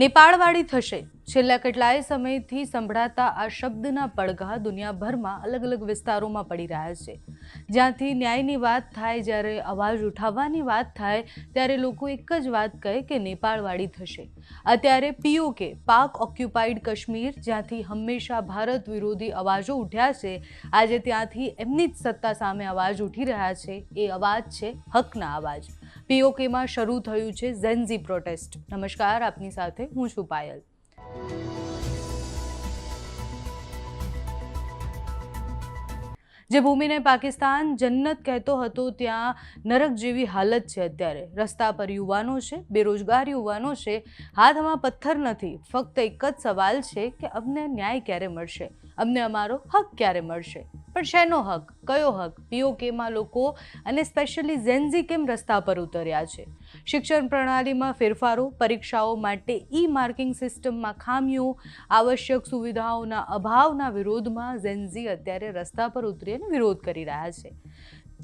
નેપાળવાળી થશે. છેલ્લા કેટલાય સમયથી સંભળાતા આ શબ્દના પડઘા દુનિયાભરમાં અલગ અલગ વિસ્તારોમાં પડી રહ્યા છે. જ્યાંથી ન્યાયની વાત થાય, જ્યારે અવાજ ઉઠાવવાની વાત થાય, ત્યારે લોકો એક જ વાત કહે કે નેપાળવાળી થશે. અત્યારે પીઓકે પાક ઓક્યુપાઈડ કાશ્મીર, જ્યાંથી હંમેશા ભારત વિરોધી અવાજો ઉઠ્યા છે, આજે ત્યાંથી એમની જ સત્તા સામે અવાજ ઉઠી રહ્યા છે. એ અવાજ છે હકના અવાજ. પીઓકેમાં શરૂ થયું છે ઝેન્ઝી પ્રોટેસ્ટ. નમસ્કાર, આપની સાથે હું છું પાયલ. જે ભૂમિને પાકિસ્તાન જન્નત કહેતો હતો, ત્યાં નરક જેવી હાલત છે અત્યારે. રસ્તા પર યુવાનો છે, બેરોજગાર યુવાનો છે. હાથમાં પથ્થર નથી. ફક્ત એક જ સવાલ છે કે અમને ન્યાય ક્યારે મળશે? અમને અમારો હક ક્યારે મળશે? પણ શેનો હક? કયો હક? પીઓકેમાં લોકો અને સ્પેશિયલી ઝેન્ઝી કેમ રસ્તા પર ઉતર્યા છે? શિક્ષણ પ્રણાલીમાં ફેરફારો, પરીક્ષાઓ માટે ઈ માર્કિંગ સિસ્ટમમાં ખામીઓ, આવશ્યક સુવિધાઓના અભાવના વિરોધમાં ઝેન્ઝી અત્યારે રસ્તા પર ઉતરી અને વિરોધ કરી રહ્યા છે.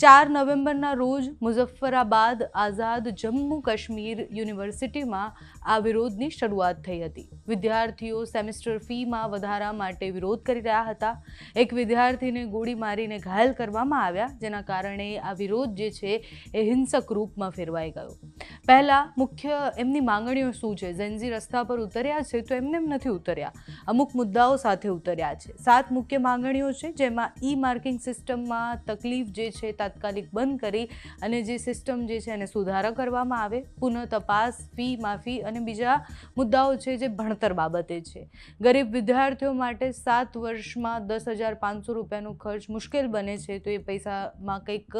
ચાર નવેમ્બરના રોજ મુઝફ્ફરાબાદ આઝાદ જમ્મુ કાશ્મીર યુનિવર્સિટીમાં આ વિરોધની શરૂઆત થઈ હતી. વિદ્યાર્થીઓ સેમેસ્ટર ફીમાં વધારા માટે વિરોધ કરી રહ્યા હતા. એક વિદ્યાર્થીને ગોળી મારીને ઘાયલ કરવામાં આવ્યા, જેના કારણે આ વિરોધ જે છે એ હિંસક રૂપમાં ફેરવાઈ ગયો. પહેલાં મુખ્ય એમની માંગણીઓ શું છે? ઝેન્ઝી રસ્તા પર ઉતર્યા છે તો એમને એમ નથી ઉતર્યા. અમુક મુદ્દાઓ સાથે ઉતર્યા છે. સાત મુખ્ય માંગણીઓ છે, જેમાં ઈ માર્કિંગ સિસ્ટમમાં તકલીફ જે છે તાત્કાલિક બંધ કરી અને જે સિસ્ટમ જે છે એને સુધારો કરવામાં આવે. પુનઃ તપાસ, ફી, માફી અને બીજા મુદ્દાઓ છે જે ભણતર બાબતે છે. ગરીબ વિદ્યાર્થીઓ માટે સાત વર્ષમાં દસ હજાર પાંચસો રૂપિયાનો ખર્ચ મુશ્કેલ બને છે તો એ પૈસામાં કંઈક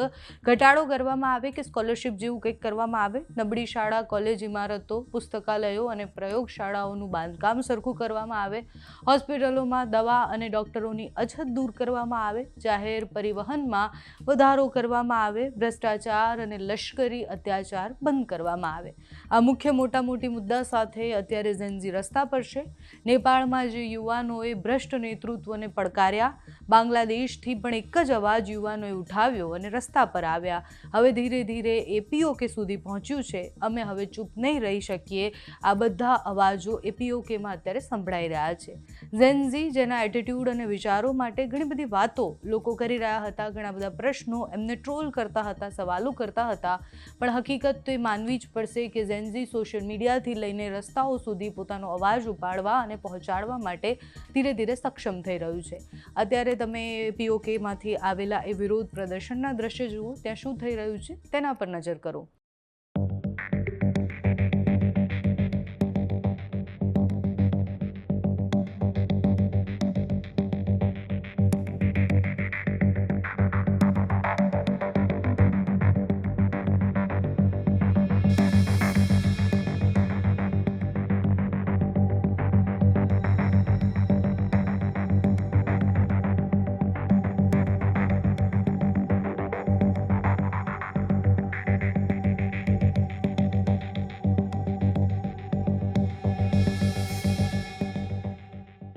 ઘટાડો કરવામાં આવે કે સ્કોલરશિપ જેવું કંઈક કરવામાં આવે? નબળી શાળા, કોલેજ, ઇમારતો, પુસ્તકાલયો અને પ્રયોગશાળાઓનું બાંધકામ સરખું કરવામાં આવે? હોસ્પિટલોમાં દવા અને ડૉક્ટરોની અછત દૂર કરવામાં આવે? જાહેર પરિવહનમાં વધારો કરવામાં આવે, ભ્રષ્ટાચાર અને લશ્કરી અત્યાચાર બંધ કરવામાં આવે. આ મુખ્ય મોટા મોટી મુદ્દા સાથે અત્યારે ઝેન્ઝી રસ્તા પર છે. નેપાળમાં જે યુવાનોએ ભ્રષ્ટ નેતૃત્વને પડકાર્યા, બાંગ્લાદેશથી પણ એક જ અવાજ યુવાનોએ ઉઠાવ્યો અને રસ્તા પર આવ્યા. હવે ધીરે ધીરે એપીઓકે સુધી પહોંચ્યું છે. અમે હવે ચૂપ નહીં રહી શકીએ. આ બધા અવાજો એપીઓકેમાં અત્યારે સંભળાઈ રહ્યા છે. ઝેન્ઝી જેના એટીટ્યૂડ અને વિચારો માટે ઘણી બધી વાતો લોકો કરી રહ્યા હતા, ઘણા બધા પ્રશ્નો એમને ટ્રોલ કરતા હતા, સવાલો કરતા હતા. પણ હકીકત તો એ માનવી જ પડશે કે ઝેનઝી સોશિયલ મીડિયાથી લઈને રસ્તાઓ સુધી પોતાનો અવાજ ઉપાડવા અને પહોંચાડવા માટે ધીરે ધીરે સક્ષમ થઈ રહ્યું છે. અત્યારે તમે પીઓકેમાંથી આવેલા એ વિરોધ પ્રદર્શનના દ્રશ્ય જુઓ, ત્યાં શું થઈ રહ્યું છે તેના પર નજર કરો.